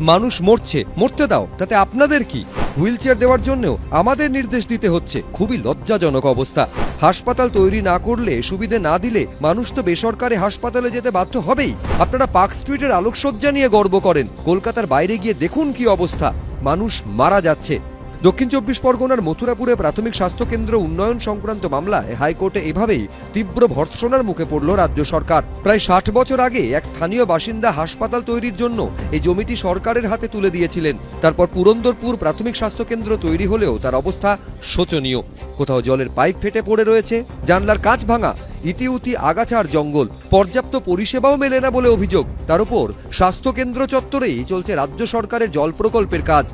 মানুষ মরছে, মরতে দাও, তাতে আপনাদের কি? হুইল চেয়ার দেওয়ার জন্যও আমাদের নির্দেশ দিতে হচ্ছে। খুবই লজ্জাজনক অবস্থা। হাসপাতাল তৈরি না করলে, সুবিধে না দিলে মানুষ তো বেসরকারি হাসপাতালে যেতে বাধ্য হবেই। আপনারা পার্ক স্ট্রিটের আলোকসজ্জা নিয়ে গর্ব করেন। কলকাতার বাইরে গিয়ে দেখুন কি অবস্থা। মানুষ মারা যাচ্ছে। দক্ষিণ চব্বিশ পরগনার মথুরাপুরে প্রাথমিক স্বাস্থ্যকেন্দ্র উন্নয়ন সংক্রান্ত মামলায় হাইকোর্টে এভাবেই তীব্র ভর্ৎসনার মুখে পড়ল রাজ্য সরকার। প্রায় ষাট বছর আগে এক স্থানীয় বাসিন্দা হাসপাতাল তৈরির জন্য এই জমিটি সরকারের হাতে তুলে দিয়েছিলেন। তারপর পুরন্দরপুর প্রাথমিক স্বাস্থ্যকেন্দ্র তৈরি হলেও তার অবস্থা শোচনীয়। কোথাও জলের পাইপ ফেটে পড়ে রয়েছে, জানলার কাঁচ ভাঙা, ইতিউতি আগাছার জঙ্গল, পর্যাপ্ত পরিষেবাও মেলে না বলে অভিযোগ। তার উপর স্বাস্থ্যকেন্দ্র চত্বরেই চলছে রাজ্য সরকারের জল প্রকল্পের কাজ।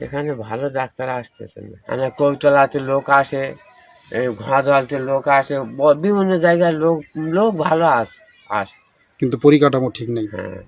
এখানে ভালো ডাক্তার আসতেছে না। মানে কৌতলাতে লোক আসে এই ঘোড়াদলতে লোক আসে বিভিন্ন জায়গায় লোক লোক ভালো আস আসে। কিন্তু পরিকাঠামো ঠিক নেই। হ্যাঁ।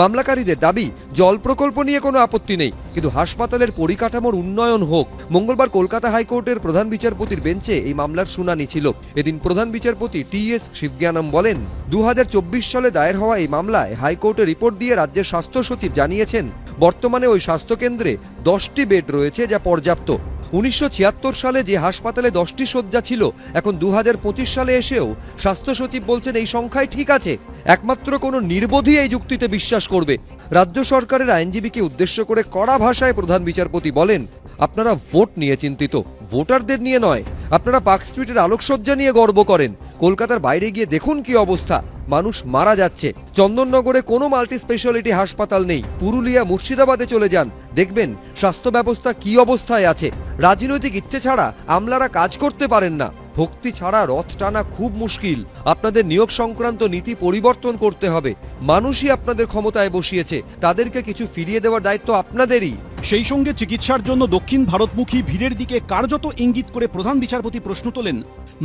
মামলাকারীদের দাবি, জল প্রকল্প নিয়ে কোনো আপত্তি নেই, কিন্তু হাসপাতালের পরিকাঠামোর উন্নয়ন হোক। মঙ্গলবার কলকাতা হাইকোর্টের প্রধান বিচারপতির বেঞ্চে এই মামলার শুনানি ছিল। এদিন প্রধান বিচারপতি টি এস শিবজ্ঞানম বলেন দু হাজার চব্বিশ সালে দায়ের হওয়া এই মামলায় হাইকোর্টে রিপোর্ট দিয়ে রাজ্যের স্বাস্থ্য সচিব জানিয়েছেন, বর্তমানে ওই স্বাস্থ্যকেন্দ্রে দশটি বেড রয়েছে যা পর্যাপ্ত। উনিশশো ছিয়াত্তর সালে যে হাসপাতালে দশটি শয্যা ছিল, এখন দু হাজার পঁচিশ সালে এসেও স্বাস্থ্য সচিব বলছেন এই সংখ্যায় ঠিক আছে। একমাত্র কোনো নির্বোধই এই যুক্তিতে বিশ্বাস করবে। রাজ্য সরকারের আইনজীবীকে উদ্দেশ্য করে কড়া ভাষায় প্রধান বিচারপতি বলেন, আপনারা ভোট নিয়ে চিন্তিত। ভোটারদের নিয়ে নয়, আপনারা পার্ক স্ট্রিটের আলোকসজ্জা নিয়ে গর্ব করেন। কলকাতার বাইরে গিয়ে দেখুন কি অবস্থা। মানুষ মারা যাচ্ছে। চন্দননগরে কোনো মাল্টি স্পেশালিটি হাসপাতাল নেই। পুরুলিয়া মুর্শিদাবাদে চলে যান। দেখবেন স্বাস্থ্য ব্যবস্থা কি অবস্থায় আছে। রাজনৈতিক ইচ্ছে ছাড়া আমলারা কাজ করতে পারেন না। ভক্তি ছাড়া রথ টানা খুব মুশকিল। আপনাদের নিয়োগ সংক্রান্ত নীতি পরিবর্তন করতে হবে। মানুষই আপনাদের ক্ষমতায় বসিয়েছে। তাদেরকে কিছু ফিরিয়ে দেওয়ার দায়িত্ব আপনাদেরই। সেই সঙ্গে চিকিৎসার জন্য দক্ষিণ ভারতমুখী ভিড়ের দিকে কার্যত ইঙ্গিত করে প্রধান বিচারপতি প্রশ্ন তোলেন,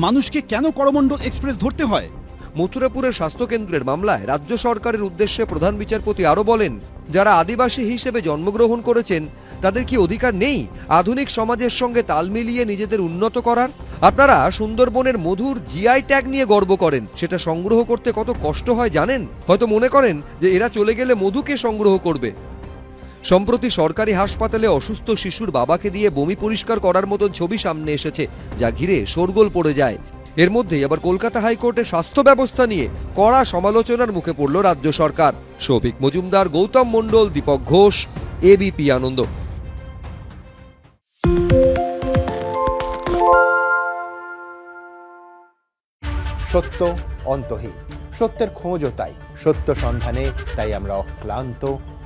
মানুষকে কেন করমণ্ডল এক্সপ্রেস ধরতে হয়? মথুরাপুরের স্বাস্থ্যকেন্দ্রের মামলায় রাজ্য সরকারের উদ্দেশ্যে প্রধান বিচারপতি আরও বলেন, যারা আদিবাসী হিসেবে জন্মগ্রহণ করেছেন, তাদের কি অধিকার নেই আধুনিক সমাজের সঙ্গে তাল মিলিয়ে নিজেদের উন্নত করার? আপনারা সুন্দরবনের মধুর জিআই ট্যাগ নিয়ে গর্ব করেন, সেটা সংগ্রহ করতে কত কষ্ট হয় জানেন? হয়তো মনে করেন যে এরা চলে গেলে মধুকে সংগ্রহ করবে। সম্প্রতি সরকারি হাসপাতালে অসুস্থ শিশুর বাবাকে দিয়ে বমি পরিষ্কার করার মতো ছবি সামনে এসেছে, যা ঘিরে শোরগোল পড়ে যায়। এর মধ্যেই আবার কলকাতা হাইকোর্টে স্বাস্থ্য ব্যবস্থা নিয়ে কড়া সমালোচনার মুখে পড়ল রাজ্য সরকার। সৌভিক মজুমদার, গৌতম মণ্ডল, দীপক ঘোষ এবিপি আনন্দ। সত্য অন্তহীন। সত্যের খোঁজও তাই। সত্য সন্ধানে তাই আমরা অক্লান্ত।